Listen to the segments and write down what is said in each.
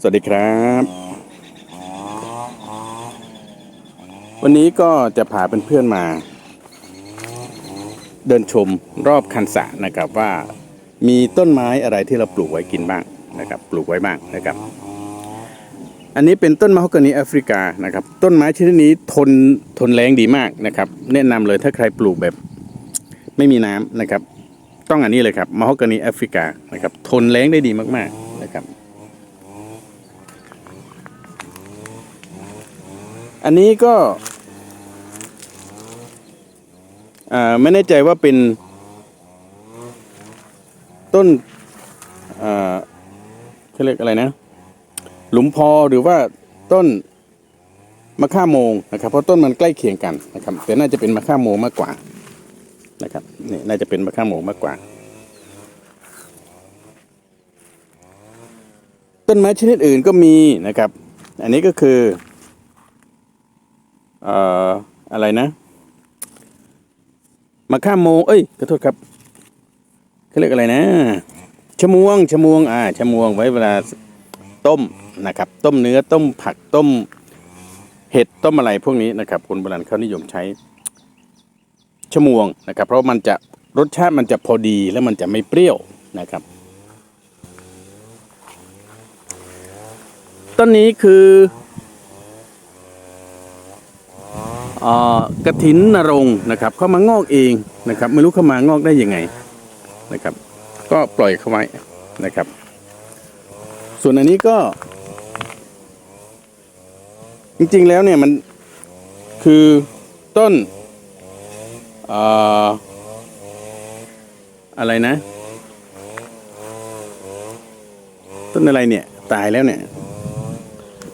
สวัสดีครับ วันนี้ก็จะพาเพื่อนๆมา เดินชมรอบคันสระนะครับว่ามีต้นไม้อะไรที่เราปลูกไว้กินบ้างนะครับ ปลูกไว้บ้างนะครับ อันนี้เป็นต้นมะฮอกกานีแอฟริกานะครับ ต้นไม้ชนิดนี้ทนทนแรงดีมากนะครับ แนะนำเลยถ้าใครปลูกแบบไม่มีน้ำนะครับ ต้องอันนี้เลยครับมะฮอกกานีแอฟริกานะครับ ทนแรงได้ดีมากๆนะครับ อันนี้ก็ไม่แน่ใจว่าเป็นต้นเขาเรียกอะไรนะ หลุมพอหรือว่าต้นมะข่าโมงนะครับ เพราะต้นมันใกล้เคียงกันนะครับ แต่น่าจะเป็นมะข่าโมงมากกว่านะครับนี่น่าจะเป็นมะข่าโมงมากกว่า ต้นไม้ชนิดอื่นก็มีนะครับ อันนี้ก็คือ เอ่ออะไรนะมะข่าโม เอ้ยขอโทษครับเขาเรียกอะไรนะชะมวงชะมวงอ่าชะมวงไว้เวลาต้มนะครับ ต้มเนื้อต้มผักต้ม เห็ดต้มอะไรพวกนี้นะครับ คนโบราณเขานิยมใช้ชะมวงนะครับ เพราะมันจะรสชาติมันจะพอดีแล้วมันจะไม่เปรี้ยวนะครับ ต้นนี้คือ อ่า กระถินนรงนะครับเข้ามางอกเองนะครับ ไม่รู้เข้ามางอกได้ยังไงนะครับ ก็ปล่อยเขาไว้นะครับ ส่วนอันนี้ก็ จริงๆแล้วเนี่ยมันคือต้นออะไรนะ ต้นอะไรเนี่ย ตายแล้วเนี่ย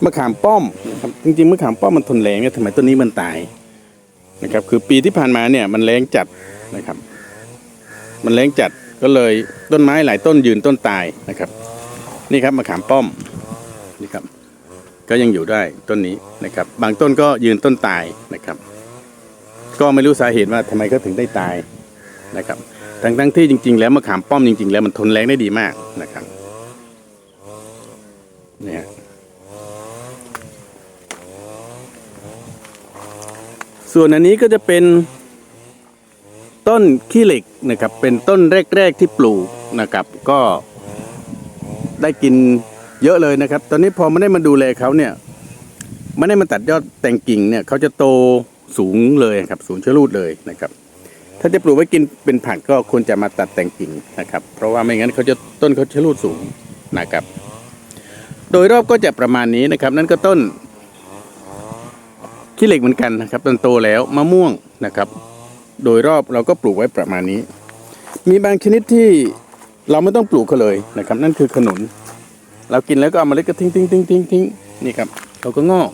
มะขามป้อมนะครับจริงๆมะขามป้อมมันทนแรงเนี่ยทำไมต้นนี้มันตายนะครับคือปีที่ผ่านมาเนี่ยมันแรงจัดนะครับ มันแรงจัดก็เลยต้นไม้หลายต้นยืนต้นตายนะครับ นี่ครับมะขามป้อมนี่ครับ ก็ยังอยู่ได้ต้นนี้นะครับ บางต้นก็ยืนต้นตายนะครับ ก็ไม่รู้สาเหตุว่าทำไมเขาถึงได้ตายนะครับ ทั้งทั้งที่จริง ๆ แล้วมะขามป้อมจริง ๆ แล้วมันทนแรงได้ดีมากนะครับเนี่ย ส่วนอันนี้ก็จะเป็นต้นขี้เหล็กนะครับ เป็นต้นแรก ๆที่ปลูกนะครับ ก็ได้กินเยอะเลยนะครับ ตอนนี้พอไม่ได้มาดูแลเขาเนี่ยไม่ได้มาตัดยอดแต่งกิ่งเนี่ยเขาจะโตสูงเลยครับ สูงชะลูดเลยนะครับ ถ้าจะปลูกไว้กินเป็นผักก็ควรจะมาตัดแต่งกิ่งนะครับ เพราะว่าไม่งั้นเขาจะต้นเขาชะลูดสูงนะครับ โดยรอบก็จะประมาณนี้นะครับ นั่นก็ต้น ขี้เหล็กเหมือนกันนะครับต้นโตแล้วมะม่วงนะครับ โดยรอบเราก็ปลูกไว้ประมาณนี้ มีบางชนิดที่เราไม่ต้องปลูกเขาเลยนะครับ นั่นคือขนุน เรากินแล้วก็เอามาเล็ดก็ทิ้งทิ้งทิ้งทิ้งทิ้งนี่ครับเขาก็งอก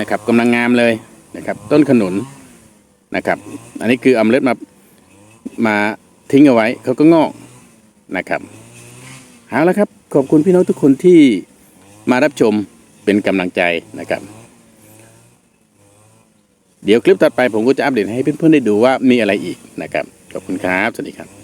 นะครับกำลังงามเลยนะครับ ต้นขนุนนะครับ อันนี้คือเอาเมล็ดมามาทิ้งเอาไว้เขาก็งอกนะครับเอาละครับขอบคุณพี่น้องทุกคนที่มารับชมเป็นกำลังใจนะครับ เดี๋ยวคลิปถัดไปผมก็จะอัปเดตให้เพื่อนๆได้ดูว่ามีอะไรอีกนะครับ ขอบคุณครับ สวัสดีครับ